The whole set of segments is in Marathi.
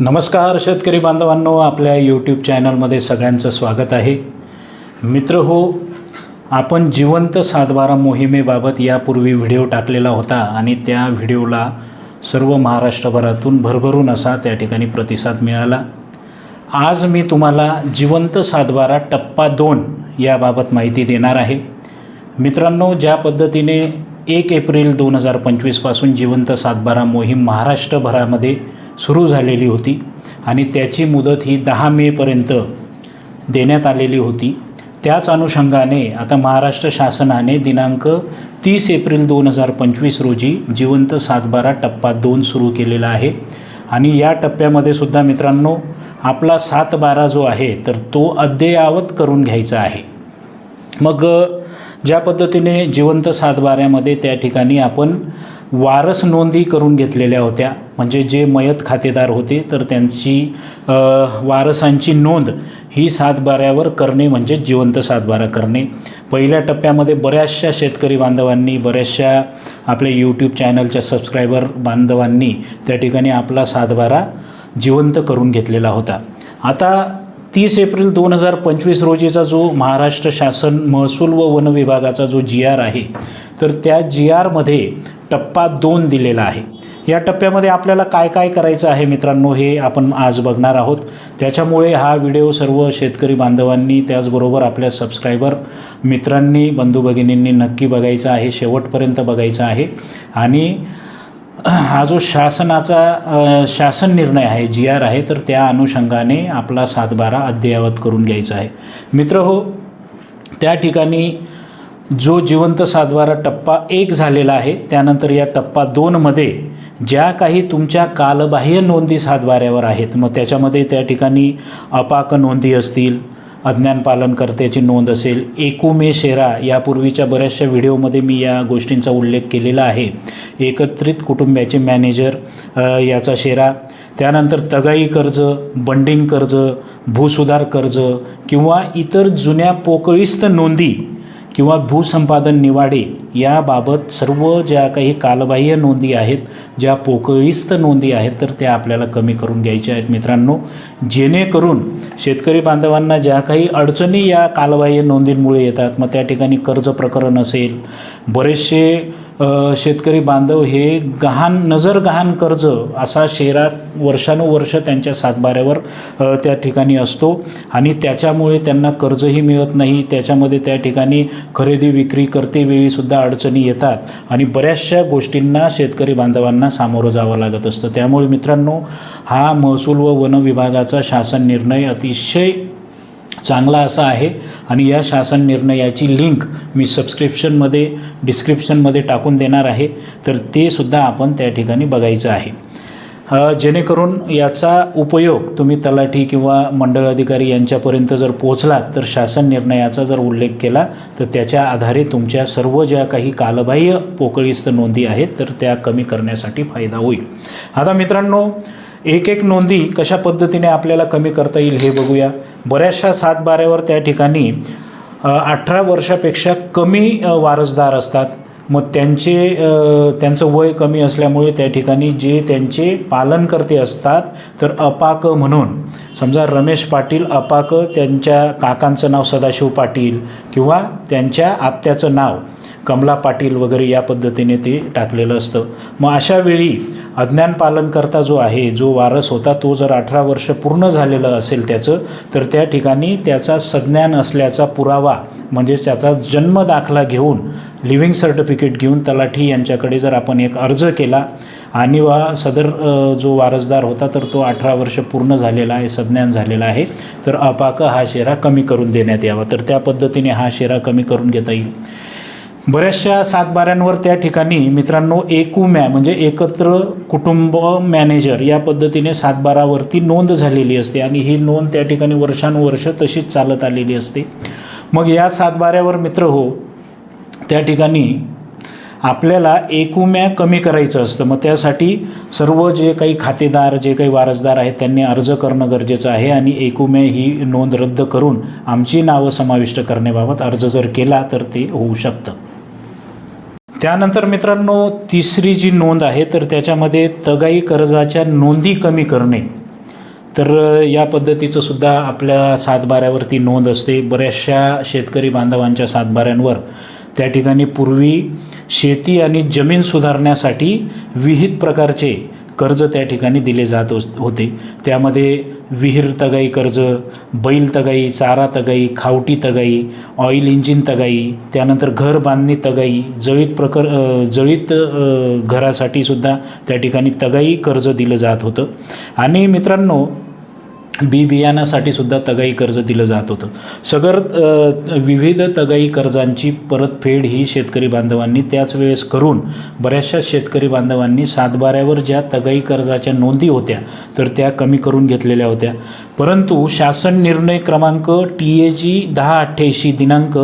नमस्कार शेतकरी बांधवांनो आपल्या यूट्यूब चॅनलमध्ये सगळ्यांचं स्वागत आहे. मित्र हो आपण जिवंत सातबारा मोहिमेबाबत यापूर्वी व्हिडिओ टाकलेला होता आणि त्या व्हिडिओला सर्व महाराष्ट्रभरातून भरभरून असा त्या ठिकाणी प्रतिसाद मिळाला. आज मी तुम्हाला जिवंत सातबारा टप्पा दोन याबाबत माहिती देणार आहे. मित्रांनो ज्या पद्धतीने एक एप्रिल दोन हजार पंचवीसपासून जिवंत सातबारा मोहीम महाराष्ट्रभरामध्ये सुरू झालेली होती आणि त्याची मुदत ही दहा मेपर्यंत देण्यात आलेली होती. त्याच अनुषंगाने आता महाराष्ट्र शासनाने दिनांक तीस एप्रिल दोन हजार पंचवीस रोजी जिवंत सातबारा टप्पा दोन सुरू केलेला आहे. आणि या टप्प्यामध्ये सुद्धा मित्रांनो आपला सातबारा जो आहे तर तो अद्ययावत करून घ्यायचा आहे. मग ज्या पद्धतीने जिवंत सातबाऱ्यामध्ये त्या ठिकाणी आपण वारस नोंदी करून घेतलेल्या होत्या. म्हणजे जे मयत खातेदार होते तर त्यांची वारसांची नोंद ही सातबाऱ्यावर करणे म्हणजे जिवंत सातबारा करणे. पहिल्या टप्प्यामध्ये बऱ्याचशा शेतकरी बांधवांनी बऱ्याचशा आपल्या यूट्यूब चॅनलच्या सबस्क्रायबर बांधवांनी त्या ठिकाणी आपला सातबारा जिवंत करून घेतलेला होता. आता तीस एप्रिल दोन हजार पंचवीस रोजीचा जो महाराष्ट्र शासन महसूल व वन विभागाचा जो जी आर आहे तर त्या जी आरमध्ये टप्पा दोन दिलेला आहे. या टप्प्यामध्ये आपल्याला काय काय करायचं आहे मित्रांनो हे आपण आज बघणार आहोत. त्याच्यामुळे हा व्हिडिओ सर्व शेतकरी बांधवांनी त्याचबरोबर आपल्या सबस्क्रायबर मित्रांनी बंधू भगिनींनी नक्की बघायचा आहे शेवटपर्यंत बघायचा आहे. आणि हा जो शासनाचा शासन निर्णय आहे जी आर आहे तर त्या अनुषंगाने आपला सातबारा अद्ययावत करून घ्यायचा आहे. मित्र हो त्या ठिकाणी जो जिवंत सातबारा टप्पा एक झालेला आहे त्यानंतर या टप्पा दोनमध्ये ज्या काही तुमच्या कालबाह्य नोंदी सातबाऱ्यावर आहेत मग त्याच्यामध्ये त्या ठिकाणी अपाक नोंदी असतील अज्ञान पालनकर्त्याची नोंद असेल. एकुमे शेरा यापूर्वीच्या बऱ्याचशा व्हिडिओमध्ये मी या गोष्टींचा उल्लेख केलेला आहे. एकत्रित कुटुंबाचे मॅनेजर याचा शेरा. त्यानंतर तगाई कर्ज बंडिंग कर्ज भूसुधार कर्ज किंवा इतर जुन्या पोकळीस्त नोंदी किंवा भूसंपादन निवाडे याबाबत सर्व ज्या काही कालबाह्य नोंदी आहेत ज्या पोकळीस्त नोंदी आहेत तर त्या आपल्याला कमी करून घ्यायच्या आहेत मित्रांनो. जेणेकरून शेतकरी बांधवांना ज्या काही अडचणी या कालबाह्य नोंदींमुळे येतात मग त्या ठिकाणी कर्ज प्रकरण असेल बरेचसे शेतकरी बांधव हे गहाण नजर गहाण कर्ज असा शेरा वर्षानुवर्ष त्यांच्या सातबाऱ्यावर त्या ठिकाणी असतो. आणि त्याच्यामुळे त्यांना कर्जही मिळत नाही. त्याच्यामध्ये त्या ठिकाणी खरेदी विक्री करते वेळीसुद्धा अडचणी येतात. आणि बऱ्याचशा गोष्टींना शेतकरी बांधवांना सामोरं जावं लागत असतं. त्यामुळे मित्रांनो हा महसूल व वन विभागाचा शासन निर्णय अतिशय चांगला असा आहे. आणि या शासन निर्णयाची लिंक मी सबस्क्रिप्शनमध्ये डिस्क्रिप्शनमध्ये टाकून देणार आहे. तर ते सुद्धा आपण त्या ठिकाणी बघायचं आहे. जेणेकरून याचा उपयोग तुम्ही तलाठी किंवा मंडळ अधिकारी यांच्यापर्यंत जर पोचलात तर शासन निर्णयाचा जर उल्लेख केला तर त्याच्या आधारे तुमच्या सर्व ज्या काही कालबाह्य पोकळीस्त नोंदी आहेत तर त्या कमी करण्यासाठी फायदा होईल. आता मित्रांनो एक एक नोंदी कशा पद्धतीने आपल्याला कमी करता येईल हे बघूया. बऱ्याचशा सातबाऱ्यावर त्या ठिकाणी अठरा वर्षापेक्षा कमी वारसदार असतात. मग त्यांचे त्यांचं वय कमी असल्यामुळे त्या ठिकाणी जे त्यांचे पालनकर्ते असतात तर अपाक म्हणून समजा रमेश पाटील अपाक त्यांच्या काकांचं नाव सदाशिव पाटील किंवा त्यांच्या आत्याचं नाव कमला पाटील वगैरे या पद्धतीने ते टाकलेलं असतं. मग अशा वेळी अज्ञान पालनकर्ता जो आहे जो वारस होता तो जर अठरा वर्ष पूर्ण झालेलं असेल त्याचं तर त्या ठिकाणी त्याचा सज्ञान असल्याचा पुरावा म्हणजेच त्याचा जन्म दाखला घेऊन लिव्हिंग सर्टिफिकेट घेऊन तलाठी यांच्याकडे जर आपण एक अर्ज केला आणि वा सदर जो वारसदार होता तर तो अठरा वर्ष पूर्ण झालेला आहे सज्ञान झालेला आहे तर अपाक हा शेरा कमी करून देण्यात यावा. तर त्या पद्धतीने हा शेरा कमी करून घेता येईल. बऱ्याचशा सातबाऱ्यांवर त्या ठिकाणी मित्रांनो एकूम्या म्हणजे एकत्र कुटुंब मॅनेजर या पद्धतीने सातबारावरती नोंद झालेली असते आणि ही नोंद त्या ठिकाणी वर्षानुवर्ष तशीच चालत आलेली असते. मग या सातबाऱ्यावर मित्र हो त्या ठिकाणी आपल्याला एकूम्या कमी करायचं असतं. मग त्यासाठी सर्व जे काही खातेदार जे काही वारसदार आहेत त्यांनी अर्ज करणं गरजेचं आहे आणि एकूम्या ही नोंद रद्द करून आमची नावं समाविष्ट करण्याबाबत अर्ज जर केला तर ते होऊ शकतं. त्यानंतर मित्रांनो तिसरी जी नोंद आहे तर त्याच्यामध्ये तगाई कर्जाच्या नोंदी कमी करणे. तर या पद्धतीचं सुद्धा आपल्या सातबाऱ्यावरती नोंद असते. बऱ्याचशा शेतकरी बांधवांच्या सातबाऱ्यांवर. त्या ठिकाणी पूर्वी शेती आणि जमीन सुधारण्यासाठी विविध प्रकारचे कर्ज त्या ठिकाणी दिले जात होते त्यामध्ये विहीर तगाई कर्ज बैल तगाई चारा तगाई खावटी तगाई ऑइल इंजिन तगाई त्यानंतर घर बांधणी तगाई जळीत प्रकर जळीत घरासाठी सुद्धा त्या ठिकाणी तगाई कर्ज दिलं जात होतं. आणि मित्रांनो बी बियाणासाठी सुद्धा तगाई कर्ज दिलं जात होतं. सगर विविध तगाई कर्जांची परतफेड ही शेतकरी बांधवांनी त्याच वेळेस करून बऱ्याचशा शेतकरी बांधवांनी सातबाऱ्यावर ज्या तगाई कर्जाच्या नोंदी होत्या तर त्या कमी करून घेतलेल्या होत्या. परंतु शासन निर्णय क्रमांक टी ए जी दहा अठ्ठ्याऐंशी दिनांक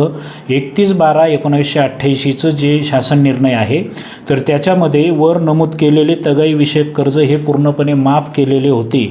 एकतीस बारा एकोणीसशे अठ्ठ्याऐंशीचं जे शासन निर्णय आहे तर त्याच्यामध्ये वर नमूद केलेले तगाईविषयक कर्ज हे पूर्णपणे माफ केलेले होते.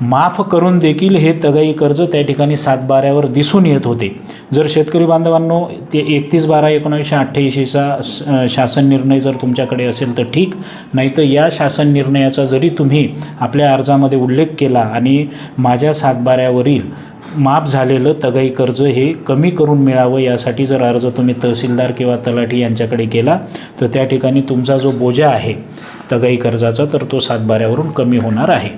माफ करून देखील हे तगाई कर्ज त्या ठिकाणी सातबाऱ्यावर दिसून येत होते. जर शेतकरी बांधवांनो ते एकतीस बारा एकोणीसशे अठ्ठ्याऐंशीचा शासन निर्णय जर तुमच्याकडे असेल तर ठीक. नाही तर या शासन निर्णयाचा जरी तुम्ही आपल्या अर्जामध्ये उल्लेख केला आणि माझ्या सातबाऱ्यावरील माफ झालेलं तगाई कर्ज हे कमी करून मिळावं यासाठी जर अर्ज तुम्ही तहसीलदार किंवा तलाठी यांच्याकडे केला तर त्या ठिकाणी तुमचा जो बोजा आहे तगाई कर्जाचा तर तो सातबाऱ्यावरून कमी होणार आहे.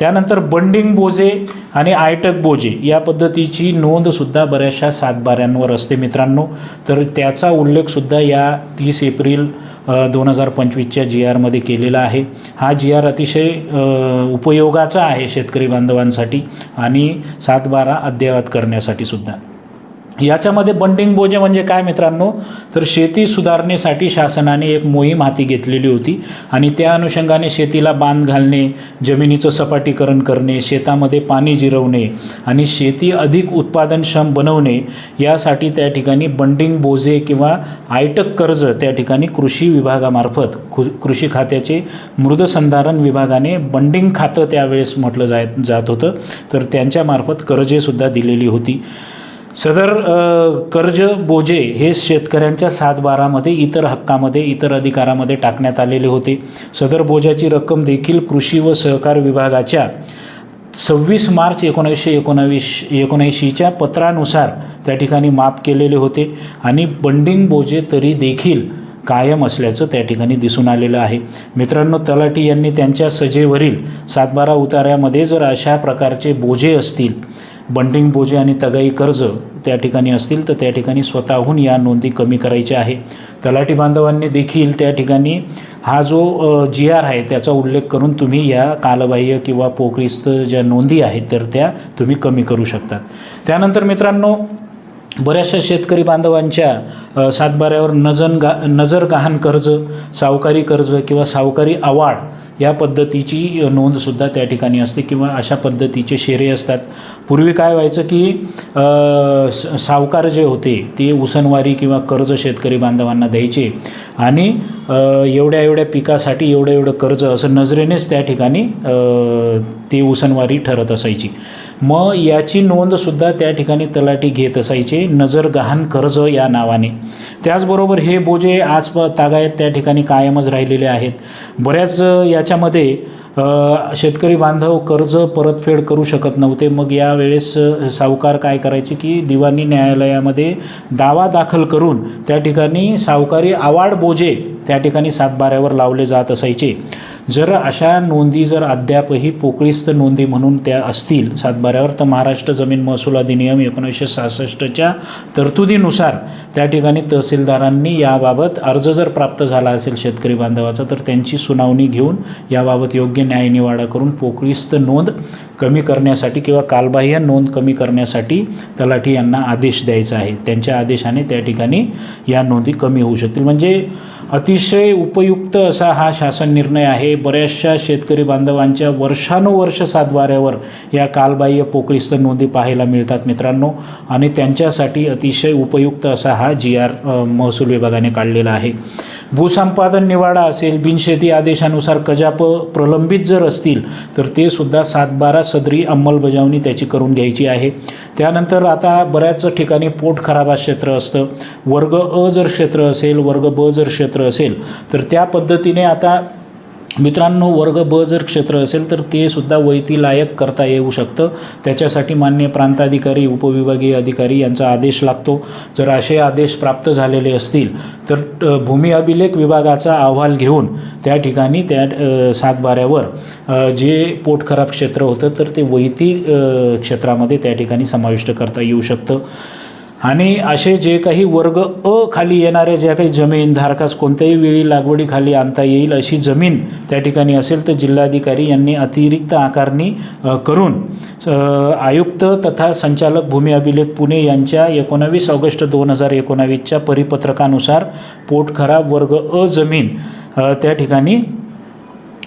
त्यानंतर बंडिंग बोजे आणि आयटक बोजे या पद्धतीची नोंदसुद्धा बऱ्याचशा सातबाऱ्यांवर असते मित्रांनो. तर त्याचा उल्लेखसुद्धा या तीस एप्रिल दोन हजार पंचवीसच्या जी आरमध्ये केलेला आहे. हा जी आर अतिशय उपयोगाचा आहे शेतकरी बांधवांसाठी आणि सातबारा अद्ययावत करण्यासाठी सुद्धा. याच्यामध्ये बंडिंग बोजे म्हणजे काय मित्रांनो? तर शेती सुधारणेसाठी शासनाने एक मोहीम हाती घेतलेली होती आणि त्या अनुषंगाने शेतीला बांध घालणे जमिनीचं सपाटीकरण करणे शेतामध्ये पाणी जिरवणे आणि शेती अधिक उत्पादनक्षम बनवणे यासाठी त्या ठिकाणी बंडिंग बोजे किंवा आयटक कर्ज त्या ठिकाणी कृषी विभागामार्फत खु कृषी खात्याचे मृदसंधारण विभागाने बंडिंग खातं त्यावेळेस म्हटलं जाय जात होतं. तर त्यांच्यामार्फत कर्जेसुद्धा दिलेली होती. सदर कर्ज बोजे हे शेतकऱ्यांच्या सातबारामध्ये इतर हक्कामध्ये इतर अधिकारामध्ये टाकण्यात आलेले होते. सदर बोजाची रक्कम देखील कृषी व सहकार विभागाच्या सव्वीस मार्च एकोणीसशे एकोणावीस एकोणऐंशीच्या पत्रानुसार त्या ठिकाणी माफ केलेले होते आणि बंडिंग बोजे तरी देखील कायम असल्याचं त्या ठिकाणी दिसून आलेलं आहे. मित्रांनो तलाठी यांनी त्यांच्या सजेवरील सातबारा उताऱ्यामध्ये जर अशा प्रकारचे बोजे असतील बंडिंग बोजे आणि तगाई कर्ज त्या ठिकाणी असतील तर त्या ठिकाणी स्वतःहून या नोंदी कमी करायच्या आहे. तलाठी बांधवांनी देखील त्या ठिकाणी हा जो जी आर आहे त्याचा उल्लेख करून तुम्ही या कालबाह्य किंवा पोकळीस्त ज्या नोंदी आहेत तर त्या तुम्ही कमी करू शकता. त्यानंतर मित्रांनो बऱ्याचशा शेतकरी बांधवांच्या सातबाऱ्यावर नजन गा नजर गहाण कर्ज सावकारी कर्ज किंवा सावकारी आवाड या पद्धतीची नोंदसुद्धा त्या ठिकाणी असते किंवा अशा पद्धतीचे शेरे असतात. पूर्वी काय व्हायचं की सावकार जे होते ते उसनवारी किंवा कर्ज शेतकरी बांधवांना द्यायचे आणि एवढ्या एवढ्या पिकासाठी एवढं एवढं कर्ज असं नजरेनेच त्या ठिकाणी ते उसनवारी ठरत असायची. मग याची नोंदसुद्धा त्या ठिकाणी तलाठी घेत असायचे नजर गहाण कर्ज या नावाने. त्याचबरोबर हे बोजे आज प तागायत त्या ठिकाणी कायमच राहिलेले आहेत. बऱ्याच याच्यामध्ये शेतकरी बांधव कर्ज परतफेड करू शकत नव्हते. मग यावेळेस सावकार काय करायचे की दिवाणी न्यायालयामध्ये दावा दाखल करून त्या ठिकाणी सावकारी आवाड बोजे त्या ठिकाणी सातबाऱ्यावर लावले जात असायचे. जर अशा नोंदी जर अद्यापही पोकळीस्त नोंदी म्हणून त्या असतील सातबाऱ्यावर तर महाराष्ट्र जमीन महसूल अधिनियम एकोणीसशे सहासष्टच्या तरतुदीनुसार त्या ठिकाणी तहसीलदारांनी याबाबत अर्ज जर प्राप्त झाला असेल शेतकरी बांधवाचा तर त्यांची सुनावणी घेऊन याबाबत योग्य न्यायनिवाडा करून पोकळीस्त नोंद कमी करण्यासाठी किंवा कालबाह्य नोंद कमी करण्यासाठी तलाठी यांना आदेश द्यायचा आहे. त्यांच्या आदेशाने त्या ठिकाणी या नोंदी कमी होऊ शकतील. म्हणजे अति अतिशय उपयुक्त असा हा शासन निर्णय आहे. बऱ्याचशा शेतकरी बांधवांच्या वर्षानुवर्ष सातबाऱ्यावर या कालबाह्य पोकळीस्त नोंदी पाहायला मिळतात मित्रांनो. आणि त्यांच्यासाठी अतिशय उपयुक्त असा हा जी आर महसूल विभागाने काढलेला आहे. भूसंपादन निवाडा असेल बिनशेती आदेशानुसार कजाप प्रलंबित जर असतील तर ते सुद्धा सातबारा सदरी अंमलबजावणी त्याची करून घ्यायची आहे. त्यानंतर आता बऱ्याच ठिकाणी पोट खराबा क्षेत्र असतं. वर्ग अ जर क्षेत्र असेल वर्ग ब जर क्षेत्र असेल तर त्या पद्धतीने आता मित्रांनो वर्ग ब जर क्षेत्र असेल तर ते सुद्धा वैती लायक करता येऊ शकतं. त्याच्यासाठी मान्य प्रांताधिकारी उपविभागीय अधिकारी यांचा आदेश लागतो. जर असे आदेश प्राप्त झालेले असतील तर भूमी अभिलेख विभागाचा अहवाल घेऊन त्या ठिकाणी त्या सातबाऱ्यावर जे पोट खराब क्षेत्र होतं तर ते वैती क्षेत्रामध्ये त्या ठिकाणी समाविष्ट करता येऊ शकतं. आणि असे जे काही वर्ग अ खाली येणाऱ्या ज्या काही जमीन धारकास कोणत्याही वेळी लागवडीखाली आणता येईल अशी जमीन त्या ठिकाणी असेल तर जिल्हाधिकारी यांनी अतिरिक्त आकारणी करून आयुक्त तथा संचालक भूमी अभिलेख पुणे यांच्या एकोणावीस ऑगस्ट दोन हजार एकोणावीसच्या परिपत्रकानुसार पोट खराब वर्ग अ जमीन त्या ठिकाणी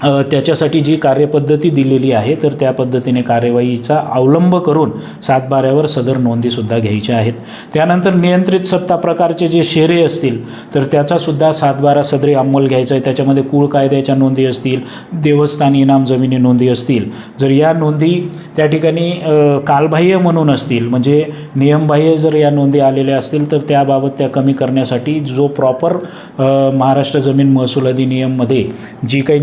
त्याच्यासाठी जी कार्यपद्धती दिलेली आहे तर त्या पद्धतीने कार्यवाहीचा अवलंब करून सातबाऱ्यावर सदर नोंदीसुद्धा घ्यायच्या आहेत. त्यानंतर नियंत्रित सत्ता प्रकारचे जे शेरे असतील तर त्याचासुद्धा सातबारा सदरी अंमल घ्यायचा आहे. त्याच्यामध्ये कुळ कायद्याच्या नोंदी असतील देवस्थान इनाम जमिनी नोंदी असतील. जर या नोंदी त्या ठिकाणी कालबाह्य म्हणून असतील म्हणजे नियमबाह्य जर या नोंदी आलेल्या असतील तर त्याबाबत त्या कमी करण्यासाठी जो प्रॉपर महाराष्ट्र जमीन महसूल अधिनियममध्ये जी काही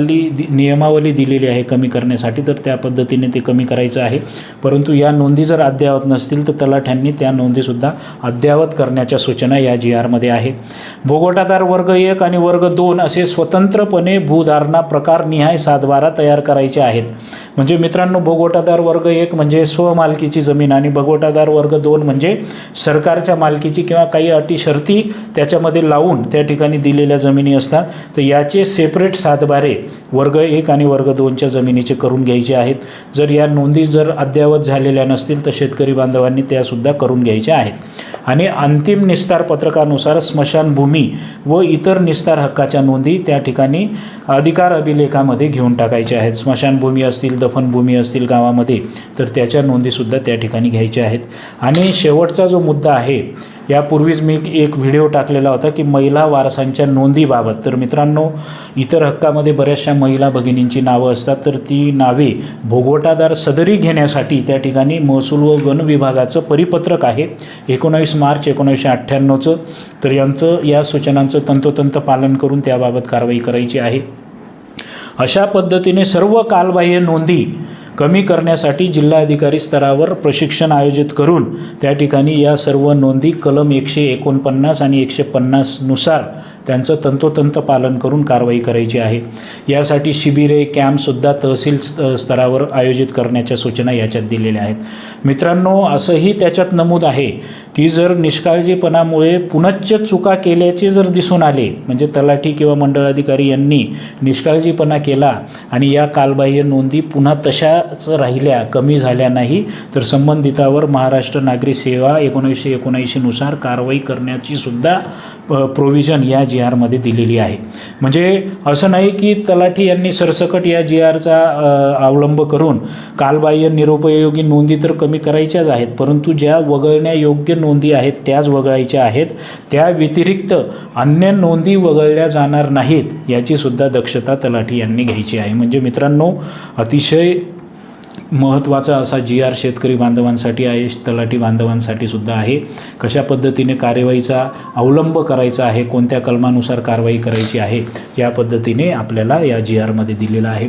हल्ली दि नियमावली दिलेली आहे कमी करण्यासाठी तर त्या पद्धतीने ते कमी करायचं आहे. परंतु या नोंदी जर अद्ययावत नसतील तर तलाठ्यांनी त्या नोंदीसुद्धा अद्ययावत करण्याच्या सूचना या जी आरमध्ये आहे. भोगवटादार वर्ग एक आणि वर्ग दोन असे स्वतंत्रपणे भूधारणा प्रकारनिहाय सातबारा तयार करायचे आहेत. म्हणजे मित्रांनो भोगवटादार वर्ग एक म्हणजे स्वमालकीची जमीन आणि भोगवटादार वर्ग दोन म्हणजे सरकारच्या मालकीची किंवा काही अटी शर्ती त्याच्यामध्ये लावून त्या ठिकाणी दिलेल्या जमिनी असतात. तर याचे सेपरेट सातबारे वर्ग एक आणि वर्ग दोनच्या जमिनीचे करून घ्यायचे आहेत. जर या नोंदी जर अद्ययावत झालेल्या नसतील तर शेतकरी बांधवांनी त्यासुद्धा करून घ्यायच्या आहेत. आणि अंतिम निस्तार पत्रकानुसार स्मशानभूमी व इतर निस्तार हक्काच्या नोंदी त्या ठिकाणी अधिकार अभिलेखामध्ये घेऊन टाकायच्या आहेत. स्मशानभूमी असतील दफनभूमी असतील गावामध्ये तर त्याच्या नोंदीसुद्धा त्या ठिकाणी घ्यायच्या आहेत. आणि शेवटचा जो मुद्दा आहे यापूर्वीच मी एक व्हिडिओ टाकलेला होता की महिला वारसांच्या नोंदीबाबत तर मित्रांनो इतर हक्कामध्ये बऱ्याचशा महिला भगिनींची नावं असतात तर ती नावे भोगवटादार सदरी घेण्यासाठी त्या ठिकाणी महसूल व वन विभागाचं परिपत्रक आहे. एकोणावीस मार्च एकोणीसशे अठ्ठ्याण्णवचं. तर यांचं या सूचनांचं तंतोतंत पालन करून त्याबाबत कारवाई करायची आहे. अशा पद्धतीने सर्व कालबाह्य नोंदी कमी करण्यासाठी जिल्हाधिकारी स्तरावर प्रशिक्षण आयोजित करून त्या ठिकाणी या सर्व नोंदी कलम एकशे एकोणपन्नास आणि एकशे पन्नासनुसार त्यांचं तंतोतंत पालन करून कारवाई करायची आहे. यासाठी शिबिरे कॅम्पसुद्धा तहसील स्त- स्तरावर आयोजित करण्याच्या सूचना याच्यात दिलेल्या आहेत. मित्रांनो असंही त्याच्यात नमूद आहे की जर निष्काळजीपणामुळे पुनच्च चुका केल्याचे जर दिसून आले म्हणजे तलाठी किंवा मंडळाधिकारी यांनी निष्काळजीपणा केला आणि या कालबाह्य नोंदी पुन्हा तशाच राहिल्या कमी झाल्या नाही तर संबंधितावर महाराष्ट्र नागरी सेवा एकोणीसशे एकोणऐंशीनुसार कारवाई करण्याची सुद्धा प्रोव्हिजन या जी आरमध्ये दिलेली आहे. म्हणजे असं नाही की तलाठी यांनी सरसकट या जी आरचा अवलंब करून कालबाह्य निरुपयोगी नोंदी तर कमी करायच्याच आहेत परंतु ज्या वगळण्यायोग्य नोंदी आहेत त्याच वगळायच्या आहेत. त्या व्यतिरिक्त अन्य नोंदी वगळल्या जाणार नाहीत याचीसुद्धा दक्षता तलाठी यांनी घ्यायची आहे. म्हणजे मित्रांनो अतिशय महत्त्वाचा असा जी आर शेतकरी बांधवांसाठी आहे तलाठी बांधवांसाठी सुद्धा आहे. कशा पद्धतीने कार्यवाहीचा अवलंब करायचा आहे कोणत्या कलमानुसार कारवाई करायची आहे या पद्धतीने आपल्याला या जी आरमध्ये दिलेलं आहे.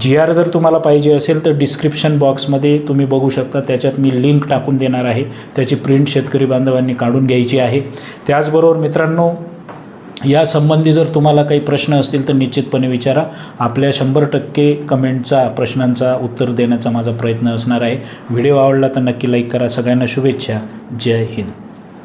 जी आर जर तुम्हाला पाहिजे असेल तर डिस्क्रिप्शन बॉक्समध्ये तुम्ही बघू शकता त्याच्यात मी लिंक टाकून देणार आहे. त्याची प्रिंट शेतकरी बांधवांनी काढून घ्यायची आहे. त्याचबरोबर मित्रांनो या संबंधी जर तुम्हाला काही प्रश्न असतील तर निश्चितपणे विचारा. आपल्या शंभर टक्के कमेंटचा प्रश्नांचा उत्तर देण्याचा माझा प्रयत्न असणार आहे. व्हिडिओ आवडला तर नक्की लाईक करा. सगळ्यांना शुभेच्छा. जय हिंद.